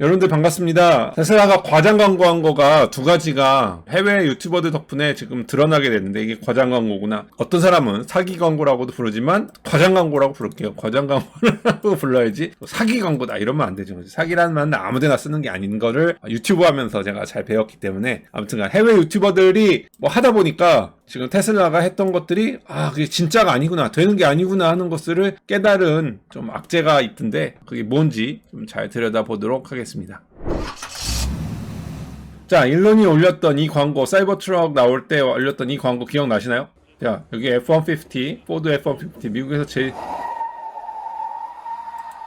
여러분들 반갑습니다. 테슬라가 과장 광고한 거가 두 가지가 해외 유튜버들 덕분에 지금 드러나게 됐는데 이게 과장 광고구나. 어떤 사람은 사기 광고라고도 부르지만 과장 광고라고 부를게요. 과장 광고라고 불러야지 사기 광고다 이러면 안 되죠. 사기라는 말은 아무데나 쓰는 게 아닌 거를 유튜브 하면서 제가 잘 배웠기 때문에 아무튼간 해외 유튜버들이 뭐 하다 보니까 지금 테슬라가 했던 것들이 아 그게 진짜가 아니구나 되는 게 아니구나 하는 것들을 깨달은 좀 악재가 있던데 그게 뭔지 좀 잘 들여다보도록 하겠습니다. 자 일론이 올렸던 이 광고 사이버 트럭 나올 때 올렸던 이 광고 기억나시나요? 자 여기 F-150 포드 F-150 미국에서 제일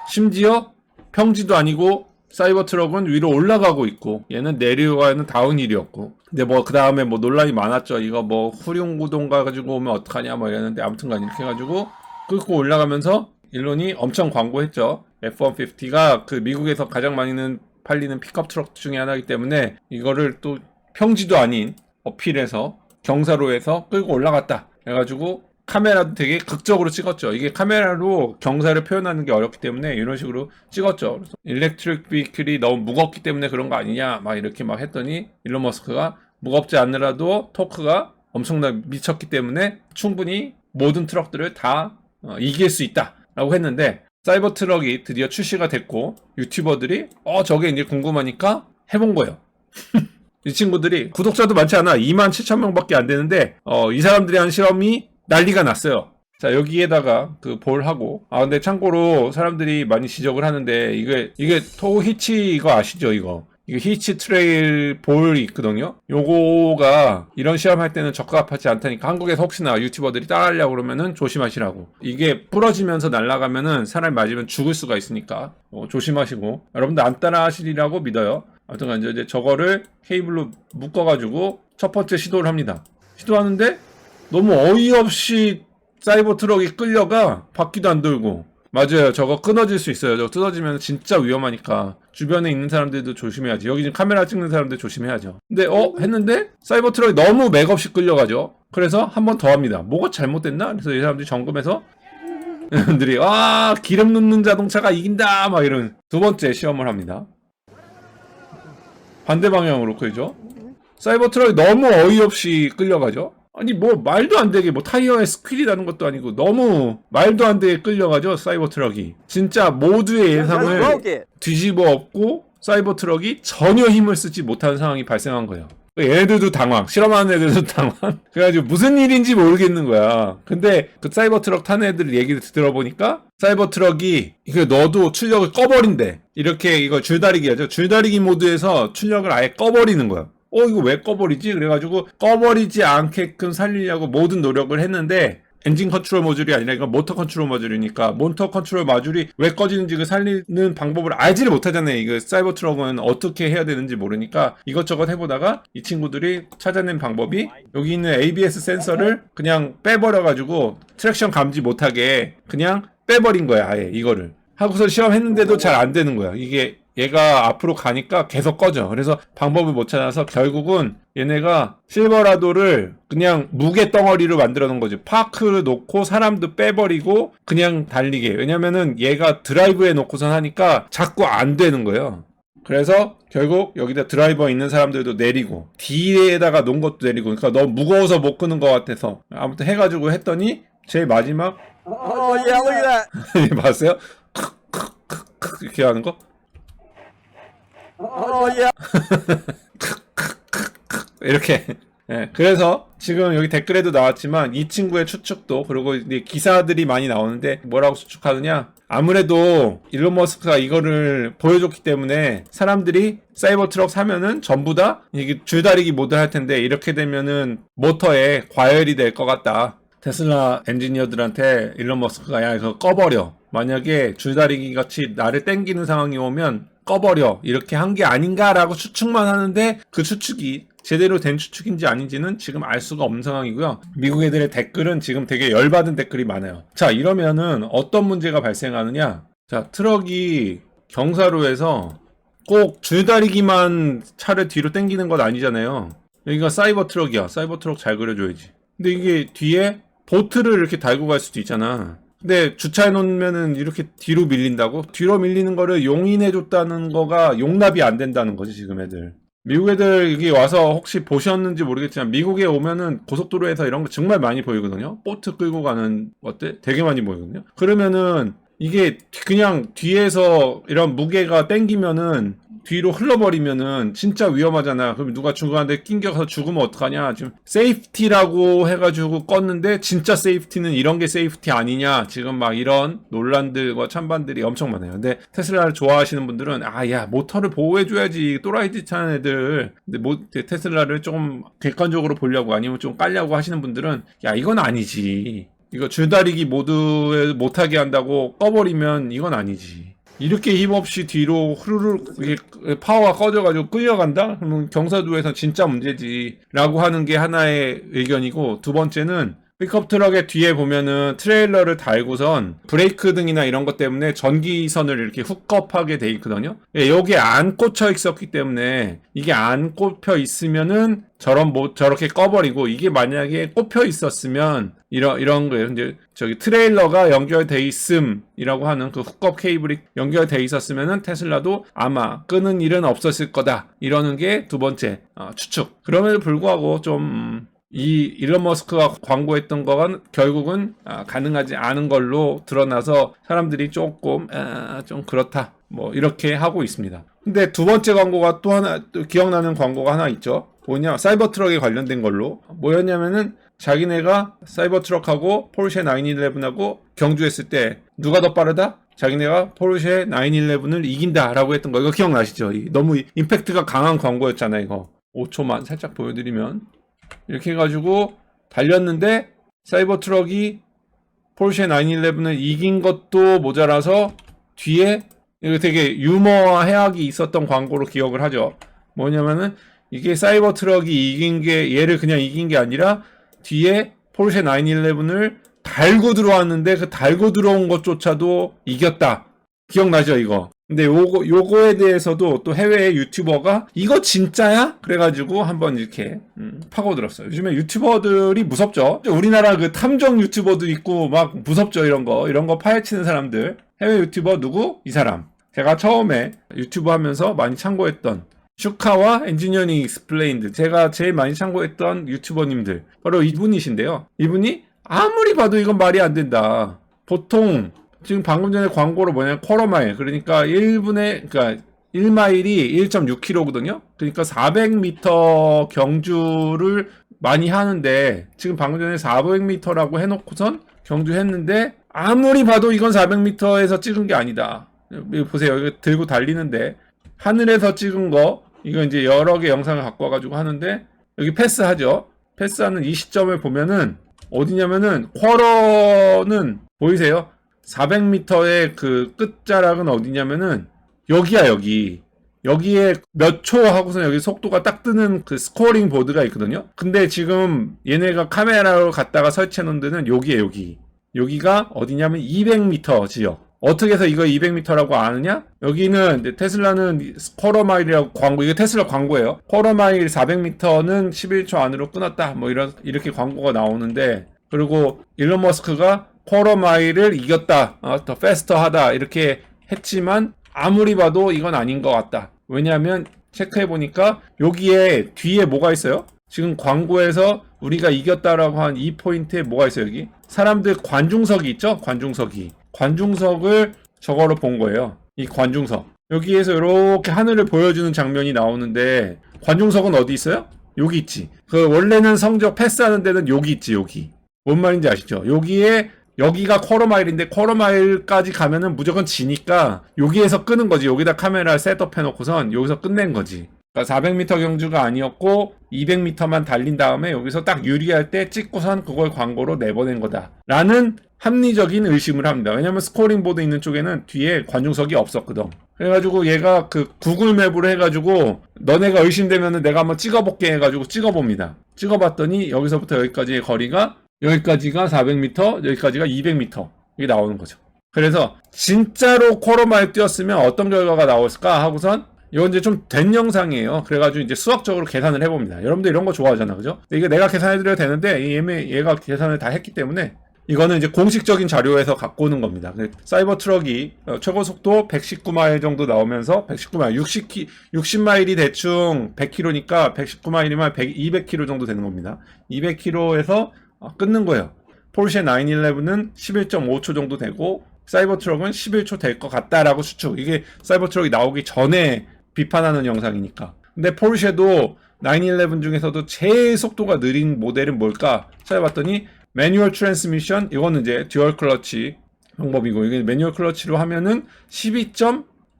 심지어 평지도 아니고 사이버 트럭은 위로 올라가고 있고 얘는 내려가는 다운힐이었고. 근데 뭐 그 다음에 뭐 논란이 많았죠. 이거 뭐 후륜구동 가지고 오면 어떡하냐 뭐 이랬는데 아무튼간 이렇게 해가지고 끌고 올라가면서 일론이 엄청 광고했죠. F-150가 그 미국에서 가장 많이는 팔리는 픽업 트럭 중에 하나이기 때문에 이거를 또 평지도 아닌 어필해서 경사로에서 끌고 올라갔다. 해가지고 카메라도 되게 극적으로 찍었죠. 이게 카메라로 경사를 표현하는 게 어렵기 때문에 이런 식으로 찍었죠. 그래서 일렉트릭 비클이 너무 무겁기 때문에 그런 거 아니냐 막 이렇게 막 했더니 일론 머스크가 무겁지 않으라도 토크가 엄청나 미쳤기 때문에 충분히 모든 트럭들을 다 어, 이길 수 있다라고 했는데 사이버 트럭이 드디어 출시가 됐고 유튜버들이 어 저게 이제 궁금하니까 해본 거예요. 이 친구들이 구독자도 많지 않아 2만 7천 명밖에 안 되는데 어, 이 사람들이 한 실험이 난리가 났어요. 자 여기에다가 그 볼하고 아 근데 참고로 사람들이 많이 지적을 하는데 이게 이게 토 히치 이거 아시죠 이거 이거 히치 트레일 볼이 있거든요. 요거가 이런 시험할 때는 적합하지 않다니까 한국에서 혹시나 유튜버들이 따라하려고 그러면은 조심하시라고. 이게 부러지면서 날아가면은 사람이 맞으면 죽을 수가 있으니까 어, 조심하시고 여러분들 안 따라하시리라고 믿어요. 아무튼 이제 저거를 케이블로 묶어가지고 첫 번째 시도를 합니다. 시도하는데 너무 어이없이 사이버 트럭이 끌려가 바퀴도 안 돌고. 맞아요. 저거 끊어질 수 있어요. 저거 뜯어지면 진짜 위험하니까. 주변에 있는 사람들도 조심해야지. 여기 지금 카메라 찍는 사람들 조심해야죠. 근데 어? 했는데 사이버 트럭이 너무 맥없이 끌려가죠. 그래서 한 번 더 합니다. 뭐가 잘못됐나? 그래서 이 사람들이 점검해서 사람들이 아 기름 넣는 자동차가 이긴다! 막 이런 두 번째 시험을 합니다. 반대 방향으로 끌죠. 사이버 트럭이 너무 어이없이 끌려가죠 아니 뭐 말도 안 되게 뭐 타이어에 나는 것도 아니고 너무 말도 안 되게 끌려가죠 사이버 트럭이 진짜 모두의 예상을. 뒤집어 엎고 사이버 트럭이 전혀 힘을 쓰지 못하는 상황이 발생한 거예요. 얘네들도 당황, 실험하는 애들도 당황. 그래가지고 무슨 일인지 모르겠는 거야. 근데 그 사이버 트럭 타는 애들 얘기를 들어보니까 사이버 트럭이 이거 너도 출력을 꺼버린대. 이렇게 이거 줄다리기 하죠. 줄다리기 모드에서 출력을 아예 꺼버리는 거야. 어 이거 왜 꺼버리지? 그래가지고 꺼버리지 않게끔 살리려고 모든 노력을 했는데 엔진 컨트롤 모듈이 아니라 이건 모터 컨트롤 모듈이니까 모터 컨트롤 모듈이 왜 꺼지는지 그 살리는 방법을 알지를 못하잖아요. 이거 사이버 트럭은 어떻게 해야 되는지 모르니까 이것저것 해보다가 이 친구들이 찾아낸 방법이 여기 있는 ABS 센서를 그냥 빼버려가지고 트랙션 감지 못하게 그냥 빼버린 거야 아예 이거를 하고서 시험했는데도 잘 안 되는 거야. 이게 얘가 앞으로 가니까 계속 꺼져. 그래서 방법을 못 찾아서 결국은 얘네가 실버라도를 그냥 무게 덩어리로 만들어 놓은 거지. 파크를 놓고 사람도 빼버리고 그냥 달리게. 왜냐면은 얘가 드라이브에 놓고선 하니까 자꾸 안 되는 거예요. 그래서 결국 여기다 드라이버 있는 사람들도 내리고 뒤에다가 놓은 것도 내리고 그러니까 너무 무거워서 못 끄는 것 같아서 아무튼 해가지고 했더니 제일 마지막 Oh yeah, look at that. 봤어요? 크크크크 이렇게 하는 거? Oh yeah. 이렇게. 예, 그래서 지금 여기 댓글에도 나왔지만 이 친구의 추측도 그리고 이제 기사들이 많이 나오는데 뭐라고 추측하느냐? 아무래도 일론 머스크가 이거를 보여줬기 때문에 사람들이 사이버 트럭 사면은 전부 다 이게 줄다리기 모드 할 텐데 이렇게 되면은 모터에 과열이 될 것 같다. 테슬라 엔지니어들한테 일론 머스크가 야 이거 꺼버려. 만약에 줄다리기 같이 나를 땡기는 상황이 오면 꺼버려. 이렇게 한 게 아닌가라고 추측만 하는데 그 추측이 제대로 된 추측인지 아닌지는 지금 알 수가 없는 상황이고요. 미국 애들의 댓글은 지금 되게 열받은 댓글이 많아요. 자, 이러면은 어떤 문제가 발생하느냐? 자, 트럭이 경사로에서 꼭 줄다리기만 차를 뒤로 당기는 건 아니잖아요. 여기가 사이버 트럭이야. 사이버 트럭 잘 그려줘야지. 근데 이게 뒤에 보트를 이렇게 달고 갈 수도 있잖아. 근데 주차해 놓으면은 이렇게 뒤로 밀린다고? 뒤로 밀리는 거를 용인해 줬다는 거가 용납이 안 된다는 거지, 지금 애들. 미국 애들 여기 와서 혹시 보셨는지 모르겠지만 미국에 오면은 고속도로에서 이런 거 정말 많이 보이거든요. 보트 끌고 가는 것들 되게 많이 보이거든요. 그러면은 이게 그냥 뒤에서 이런 무게가 땡기면은 뒤로 흘러버리면은 진짜 위험하잖아. 그럼 누가 중간에 낑겨서 죽으면 어떡하냐. 지금 세이프티라고 해가지고 껐는데 진짜 세이프티는 이런 게 세이프티 아니냐. 지금 막 이런 논란들과 찬반들이 엄청 많아요. 근데 테슬라를 좋아하시는 분들은 아, 야, 모터를 보호해줘야지. 또라이짓 하는 애들. 근데 뭐, 테슬라를 좀 객관적으로 보려고 아니면 좀 깔려고 하시는 분들은 야, 이건 아니지. 이거 줄다리기 모드에 못하게 한다고 꺼버리면 이건 아니지. 이렇게 힘없이 뒤로 후루룩 파워가 꺼져가지고 끌려간다? 그러면 경사도에서 진짜 문제지. 라고 하는 게 하나의 의견이고, 두 번째는 픽업 트럭의 뒤에 보면은 트레일러를 달고선 브레이크 등이나 이런 것 때문에 전기선을 이렇게 훅업하게 돼 있거든요. 예, 여기에 안 꽂혀 있었기 때문에 이게 안 꼽혀 있으면은 저런 뭐 저렇게 꺼버리고 이게 만약에 꼽혀 있었으면 이런 이런 거예요. 이제 저기 트레일러가 연결돼 있음이라고 하는 그 훅업 케이블이 연결돼 있었으면은 테슬라도 아마 끄는 일은 없었을 거다. 이러는 게 두 번째 어, 추측. 그럼에도 불구하고 좀 이 일론 머스크가 광고했던 거가 결국은 아, 가능하지 않은 걸로 드러나서 사람들이 조금 아, 좀 그렇다 뭐 이렇게 하고 있습니다. 근데 두 번째 광고가 또 하나 또 기억나는 광고가 하나 있죠. 뭐냐 사이버 트럭에 관련된 걸로 뭐였냐면은 자기네가 사이버 트럭하고 포르쉐 911하고 경주했을 때 누가 더 빠르다? 자기네가 포르쉐 911을 이긴다라고 했던 거 이거 기억나시죠? 이- 너무 임팩트가 강한 광고였잖아요 이거 5초만 살짝 보여드리면 이렇게 해가지고 달렸는데 사이버 트럭이 포르쉐 911을 이긴 것도 모자라서 뒤에 이거 되게 유머 해악이 있었던 광고로 기억을 하죠. 뭐냐면은 이게 사이버 트럭이 이긴 게 얘를 그냥 이긴 게 아니라 뒤에 포르쉐 911을 달고 들어왔는데 그 달고 들어온 것조차도 이겼다. 기억나죠 이거? 근데 요거 요거에 대해서도 또 해외의 유튜버가 이거 진짜야? 그래가지고 한번 이렇게 음, 파고들었어요. 요즘에 유튜버들이 무섭죠. 우리나라 그 탐정 유튜버도 있고 막 무섭죠 이런 거 이런 거 파헤치는 사람들. 해외 유튜버 누구? 이 사람. 제가 처음에 유튜브 하면서 많이 참고했던 슈카와 엔지니어링 익스플레인드 제가 제일 많이 참고했던 유튜버님들 바로 이분이신데요. 이분이 아무리 봐도 이건 말이 안 된다. 보통 지금 방금 전에 광고로 뭐냐면 쿼러마일 그러니까 1분에 그러니까 1마일이 1.6km거든요. 그러니까 400m 경주를 많이 하는데 지금 방금 전에 400m라고 해놓고선 경주했는데 아무리 봐도 이건 400m에서 찍은 게 아니다. 여기 보세요. 이거 들고 달리는데 하늘에서 찍은 거 이거 이제 여러 개 영상을 갖고 와가지고 하는데 여기 패스하죠. 패스하는 이 시점을 보면은 어디냐면은 쿼러는 보이세요? 400m의 그 끝자락은 어디냐면은 여기야 여기 여기에 몇 초 하고서 여기 속도가 딱 뜨는 그 스코어링 보드가 있거든요. 근데 지금 얘네가 카메라로 갖다가 설치해 놓은 데는 여기에 여기 여기가 어디냐면 200m 지역. 어떻게 해서 이거 200m라고 아느냐? 여기는 테슬라는 쿼러마일이라고 광고, 이게 테슬라 광고예요. 쿼러마일 400m는 11초 안으로 끊었다. 뭐 이런, 이렇게 광고가 나오는데, 그리고 일론 머스크가 쿼러마일을 이겼다. 어, 더 페스터 하다. 이렇게 했지만, 아무리 봐도 이건 아닌 것 같다. 왜냐하면, 체크해 보니까, 여기에 뒤에 뭐가 있어요? 지금 광고에서 우리가 이겼다라고 한 이 포인트에 뭐가 있어요, 여기? 사람들 관중석이 있죠? 관중석이. 관중석을 저거로 본 거예요. 이 관중석. 여기에서 이렇게 하늘을 보여주는 장면이 나오는데, 관중석은 어디 있어요? 여기 있지. 그 원래는 성적 패스하는 데는 여기 있지, 여기. 뭔 말인지 아시죠? 여기에 여기가 쿼러마일인데 쿼러마일까지 가면은 무조건 지니까 여기에서 끄는 거지. 여기다 카메라 셋업 해놓고선 여기서 끝낸 거지. 그러니까 400m 경주가 아니었고 200m만 달린 다음에 여기서 딱 유리할 때 찍고선 그걸 광고로 내보낸 거다. 라는 합리적인 의심을 합니다. 왜냐면 스코링 보드 있는 쪽에는 뒤에 관중석이 없었거든. 그래가지고 얘가 그 구글 맵으로 해가지고 너네가 의심되면은 내가 한번 찍어볼게 해가지고 찍어봅니다. 찍어봤더니 여기서부터 여기까지의 거리가 여기까지가 400m, 여기까지가 200m 이게 나오는 거죠. 그래서 진짜로 코로마에 뛰었으면 어떤 결과가 나올까 하고선 이건 이제 좀 된 영상이에요. 그래가지고 이제 수학적으로 계산을 해봅니다. 여러분들 이런 거 좋아하잖아, 그죠? 이게 내가 계산해드려야 되는데 얘 얘가 계산을 다 했기 때문에 이거는 이제 공식적인 자료에서 갖고 오는 겁니다. 그 사이버 트럭이 어, 최고 속도 119마일 정도 나오면서 119마일, 60키, 60마일이 대충 100km니까 119마일이면 100, 200km 정도 되는 겁니다. 200km에서 어, 끊는 거예요. 포르쉐 911은 11.5초 정도 되고 사이버 트럭은 11초 될 것 같다라고 추측. 이게 사이버 트럭이 나오기 전에 비판하는 영상이니까. 근데 포르쉐도 911 중에서도 제일 속도가 느린 모델은 뭘까 찾아봤더니 매뉴얼 트랜스미션 이거는 이제 듀얼 클러치 방법이고 이게 매뉴얼 클러치로 하면은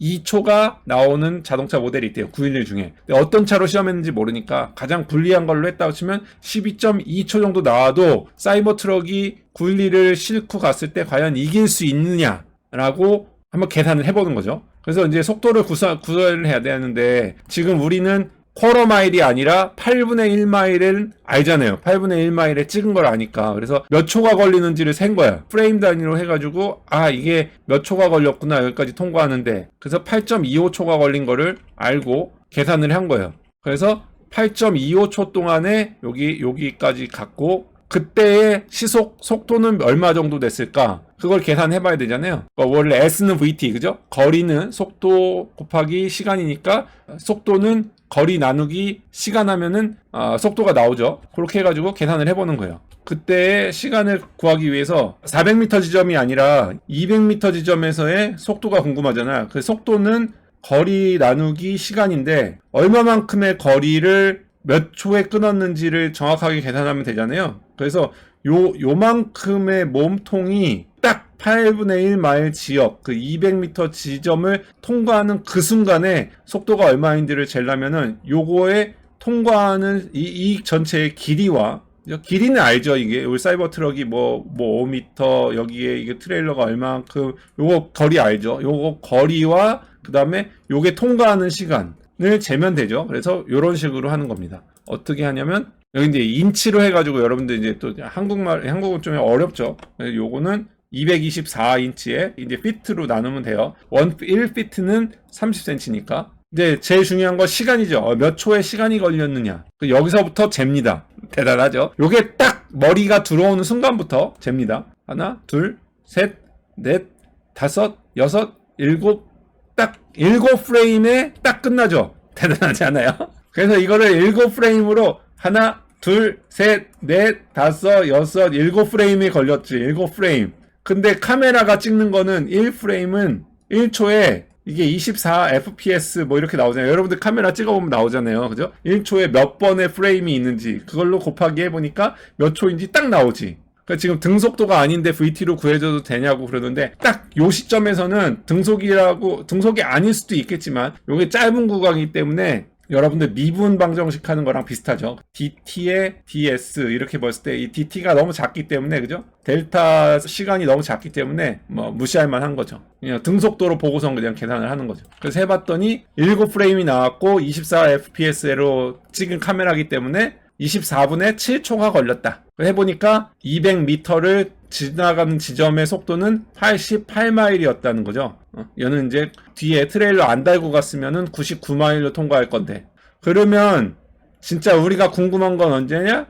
12.2초가 나오는 자동차 모델이 있대요 911 중에. 어떤 차로 시험했는지 모르니까 가장 불리한 걸로 했다고 치면 12.2초 정도 나와도 사이버 트럭이 911을 싣고 갔을 때 과연 이길 수 있느냐라고 한번 계산을 해보는 거죠. 그래서 이제 속도를 구사, 구별을 해야 되는데 지금 우리는 쿼터 마일이 아니라 8분의 1마일은 알잖아요. 8분의 1마일에 찍은 걸 아니까. 그래서 몇 초가 걸리는지를 센 거야. 프레임 단위로 해가지고, 아, 이게 몇 초가 걸렸구나. 여기까지 통과하는데. 그래서 8.25초가 걸린 거를 알고 계산을 한 거예요. 그래서 8.25초 동안에 여기, 여기까지 갔고, 그때의 시속 속도는 얼마 정도 됐을까? 그걸 계산해 봐야 되잖아요. 그러니까 원래 S는 VT, 그죠? 거리는 속도 곱하기 시간이니까 속도는 거리 나누기 시간 하면은 아, 속도가 나오죠. 그렇게 해가지고 계산을 해보는 거예요. 그때의 시간을 구하기 위해서 400m 지점이 아니라 200m 지점에서의 속도가 궁금하잖아. 그 속도는 거리 나누기 시간인데 얼마만큼의 거리를 몇 초에 끊었는지를 정확하게 계산하면 되잖아요. 그래서 요 요만큼의 몸통이 딱 8분의 1 마일 지역 그 200m 지점을 통과하는 그 순간에 속도가 얼마인지를 재려면은 요거에 통과하는 이, 이 전체의 길이와 길이는 알죠 이게? 우리 사이버 트럭이 뭐뭐 5m 여기에 이게 트레일러가 얼마만큼 요거 거리 알죠? 요거 거리와 그 다음에 요게 통과하는 시간을 재면 되죠. 그래서 요런 식으로 하는 겁니다. 어떻게 하냐면 여기 이제 인치로 해가지고 여러분들 이제 또 한국말 한국은 좀 어렵죠? 요거는 224인치에 이제 피트로 나누면 돼요. 원 1피트는 30cm니까. 이제 제일 중요한 건 시간이죠. 어, 몇 초의 시간이 걸렸느냐. 그 여기서부터 잽니다. 대단하죠. 요게 딱 머리가 들어오는 순간부터 잽니다. 하나, 둘, 셋, 넷, 다섯, 여섯, 일곱, 딱 일곱 프레임에 딱 끝나죠. 대단하지 않아요? 그래서 이거를 일곱 프레임으로 하나, 둘, 셋, 넷, 다섯, 여섯, 일곱 프레임이 걸렸지. 일곱 프레임. 근데 카메라가 찍는 거는 1프레임은 1초에 이게 24 fps 뭐 이렇게 나오잖아요. 여러분들 카메라 찍어보면 나오잖아요. 그죠? 1초에 몇 번의 프레임이 있는지 그걸로 곱하기 해보니까 몇 초인지 딱 나오지. 그러니까 지금 등속도가 아닌데 VT로 구해줘도 되냐고 그러는데 딱 요 시점에서는 등속이라고 등속이 아닐 수도 있겠지만 요게 짧은 구간이기 때문에 여러분들 미분 방정식 하는 거랑 비슷하죠. DT의 DS 이렇게 봤을 때 이 DT가 너무 작기 때문에 그죠? 델타 시간이 너무 작기 때문에 뭐 무시할 만한 거죠. 그냥 등속도로 보고서 그냥 계산을 하는 거죠. 그래서 해봤더니 7프레임이 나왔고 24 FPS로 찍은 카메라기 때문에 24분에 7초가 걸렸다. 해보니까 200m를 지나가는 지점의 속도는 88마일이었다는 거죠. 어, 얘는 이제 뒤에 트레일러 안 달고 갔으면은 99마일로 통과할 건데. 그러면 진짜 우리가 궁금한 건 언제냐?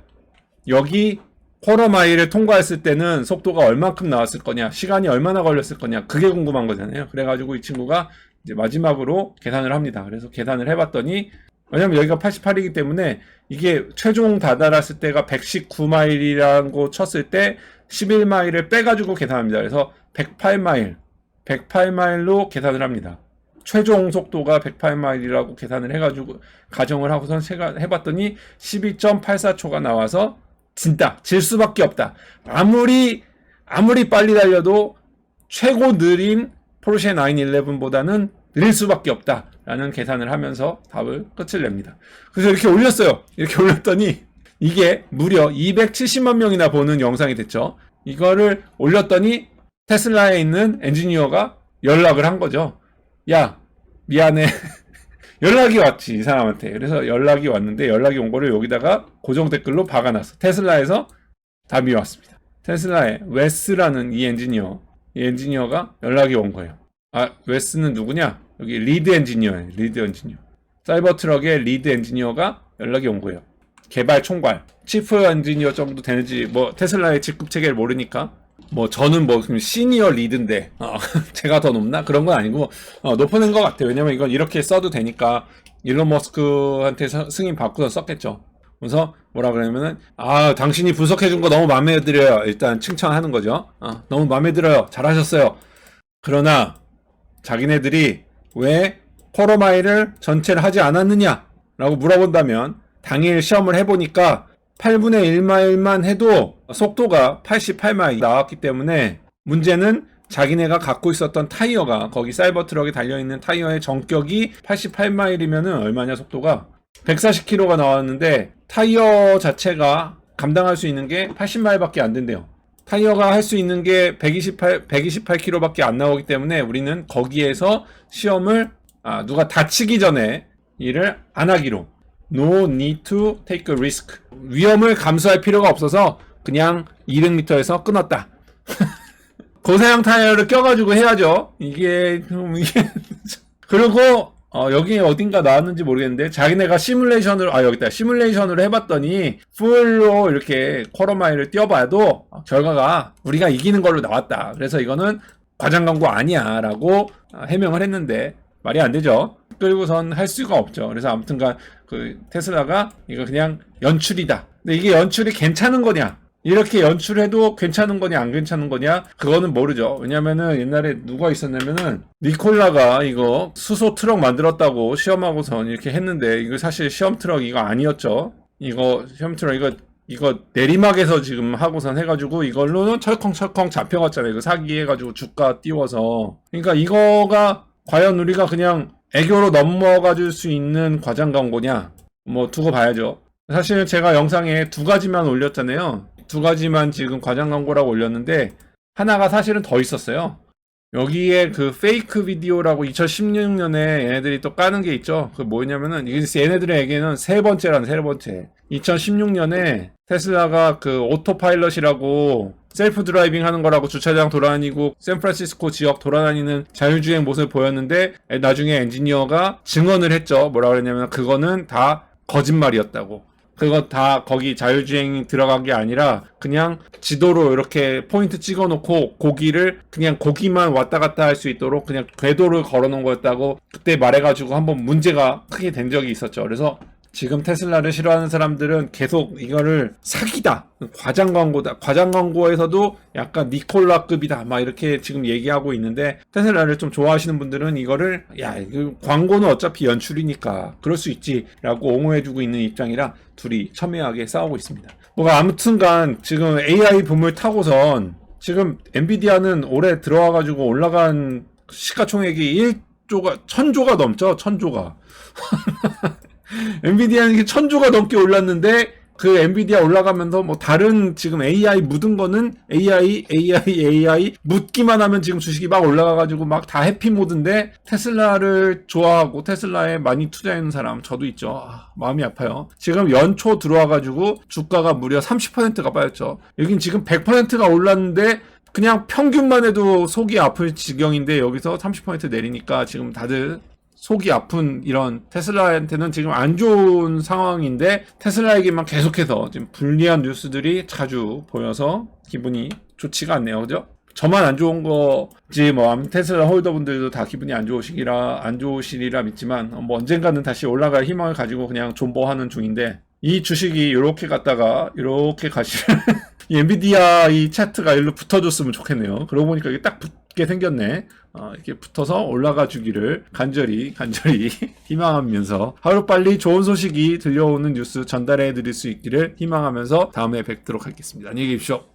여기 쿼터 마일을 통과했을 때는 속도가 얼만큼 나왔을 거냐, 시간이 얼마나 걸렸을 거냐, 그게 궁금한 거잖아요. 그래가지고 이 친구가 이제 마지막으로 계산을 합니다. 그래서 계산을 해봤더니 왜냐면 여기가 88이기 때문에 이게 최종 다다랐을 때가 119마일이라고 쳤을 때 11마일을 빼가지고 계산합니다. 그래서 108마일, 108마일로 계산을 합니다. 최종 속도가 108마일이라고 계산을 해가지고 가정을 하고선 해봤더니 12.84초가 나와서 진다. 질 수밖에 없다. 아무리 아무리 빨리 달려도 최고 느린 포르쉐 911보다는 느릴 수밖에 없다. 라는 계산을 하면서 답을 끝을 냅니다. 그래서 이렇게 올렸어요. 이렇게 올렸더니 이게 무려 270만 명이나 보는 영상이 됐죠. 이거를 올렸더니 테슬라에 있는 엔지니어가 연락을 한 거죠. 야, 미안해. 연락이 왔지, 이 사람한테. 그래서 연락이 왔는데 연락이 온 거를 여기다가 고정 댓글로 박아놨어. 테슬라에서 답이 왔습니다. 테슬라의 웨스라는 이 엔지니어, 이 엔지니어가 연락이 온 거예요. 아, 웨스는 누구냐? 여기 리드 엔지니어예요. 리드 엔지니어. 사이버 트럭의 리드 엔지니어가 연락이 온 거예요. 개발 총괄, 치프 엔지니어 정도 되는지 뭐 테슬라의 직급 체계를 모르니까 뭐 저는 뭐 시니어 리드인데 어, 제가 더 높나 그런 건 아니고 어, 높은 것 같아요. 왜냐면 이건 이렇게 써도 되니까 일론 머스크한테 서- 승인 받고서 썼겠죠. 그래서 뭐라 그러냐면은 아 당신이 분석해 준 거 너무 마음에 들어요. 일단 칭찬하는 거죠. 어, 너무 마음에 들어요. 잘하셨어요. 그러나 자기네들이 왜 코로마일을 전체를 하지 않았느냐라고 물어본다면 당일 시험을 해보니까 8분의 1마일만 해도 속도가 88마일 나왔기 때문에 문제는 자기네가 갖고 있었던 타이어가 거기 사이버 트럭에 달려있는 타이어의 전격이 88마일이면은 얼마냐 속도가 140km가 나왔는데 타이어 자체가 감당할 수 있는 게 80마일밖에 안 된대요. 타이어가 할 수 있는 게 128, 128km밖에 안 나오기 때문에 우리는 거기에서 시험을 아, 누가 다치기 전에 일을 안 하기로 No need to take a risk 위험을 감수할 필요가 없어서 그냥 200m에서 끊었다. 고사양 타이어를 껴가지고 해야죠. 이게 좀 이게 그리고 어, 여기 어딘가 나왔는지 모르겠는데 자기네가 시뮬레이션으로 아 여기 있다 시뮬레이션으로 해봤더니 풀로 이렇게 뛰어봐도 어, 결과가 우리가 이기는 걸로 나왔다. 그래서 이거는 과장 광고 아니야라고 어, 해명을 했는데 말이 안 되죠. 그리고선 할 수가 없죠. 그래서 아무튼간 그 테슬라가 이거 그냥 연출이다. 근데 이게 연출이 괜찮은 거냐? 이렇게 연출해도 괜찮은 거냐 안 괜찮은 거냐? 그거는 모르죠. 왜냐면은 옛날에 누가 있었냐면은 니콜라가 이거 수소 트럭 만들었다고 시험하고선 이렇게 했는데 이거 사실 시험 트럭 이거 아니었죠. 이거 시험 트럭 이거 이거 내리막에서 지금 하고선 해가지고 이걸로는 철컹철컹 잡혀갔잖아요. 이거 사기해가지고 주가 띄워서. 그러니까 이거가 과연 우리가 그냥 애교로 넘어가 줄 수 있는 과장 광고냐 뭐 두고 봐야죠 사실 제가 영상에 두 가지만 올렸잖아요. 두 가지만 지금 과장 광고라고 올렸는데 하나가 사실은 더 있었어요. 여기에 그 페이크 비디오라고 2016년에 얘네들이 또 까는 게 있죠. 그 뭐냐면은 얘네들에게는 세 번째라는 세 번째. 2016년에 테슬라가 그 오토파일럿이라고 셀프 드라이빙 하는 거라고 주차장 돌아다니고 샌프란시스코 지역 돌아다니는 자율주행 모습을 보였는데 나중에 엔지니어가 증언을 했죠. 뭐라 그랬냐면 그거는 다 거짓말이었다고. 그거 다 거기 자율주행이 들어간 게 아니라 그냥 지도로 이렇게 포인트 찍어 놓고 고기를 그냥 고기만 왔다 갔다 할 수 있도록 그냥 궤도를 걸어 놓은 거였다고 그때 말해가지고 한번 문제가 크게 된 적이 있었죠. 그래서 지금 테슬라를 싫어하는 사람들은 계속 이거를 사기다. 과장 광고다. 과장 광고에서도 약간 니콜라급이다. 막 이렇게 지금 얘기하고 있는데 테슬라를 좀 좋아하시는 분들은 이거를 야, 이거 광고는 어차피 연출이니까 그럴 수 있지라고 옹호해주고 있는 입장이라 둘이 첨예하게 싸우고 있습니다. 뭐가 아무튼간 지금 AI 붐을 타고선 지금 엔비디아는 올해 들어와가지고 올라간 시가총액이 1조가 1000조가 넘죠. 1000조가. 엔비디아는 천조가 넘게 올랐는데 그 엔비디아 올라가면서 뭐 다른 지금 AI 묻은 거는 AI, AI, AI 묻기만 하면 지금 주식이 막 올라가가지고 막 다 해피 모드인데 테슬라를 좋아하고 테슬라에 많이 투자하는 사람 저도 있죠. 아, 마음이 아파요. 지금 연초 들어와가지고 주가가 무려 30%가 빠졌죠. 여긴 지금 100%가 올랐는데 그냥 평균만 해도 속이 아플 지경인데 여기서 30% 내리니까 지금 다들 속이 아픈 이런 테슬라한테는 지금 안 좋은 상황인데 테슬라에게만 계속해서 지금 불리한 뉴스들이 자주 보여서 기분이 좋지가 않네요. 그죠? 저만 안 좋은 거지 뭐 테슬라 홀더분들도 다 기분이 안 좋으시기라 안 좋으시리라 믿지만 뭐 언젠가는 다시 올라갈 희망을 가지고 그냥 존버하는 중인데 이 주식이 이렇게 갔다가 이렇게 가시는 이 엔비디아 이 차트가 일로 붙어줬으면 좋겠네요. 그러고 보니까 이게 딱 붙게 생겼네. 어, 이렇게 붙어서 올라가 주기를 간절히 간절히 희망하면서 하루빨리 좋은 소식이 들려오는 뉴스 전달해 드릴 수 있기를 희망하면서 다음에 뵙도록 하겠습니다. 안녕히 계십시오.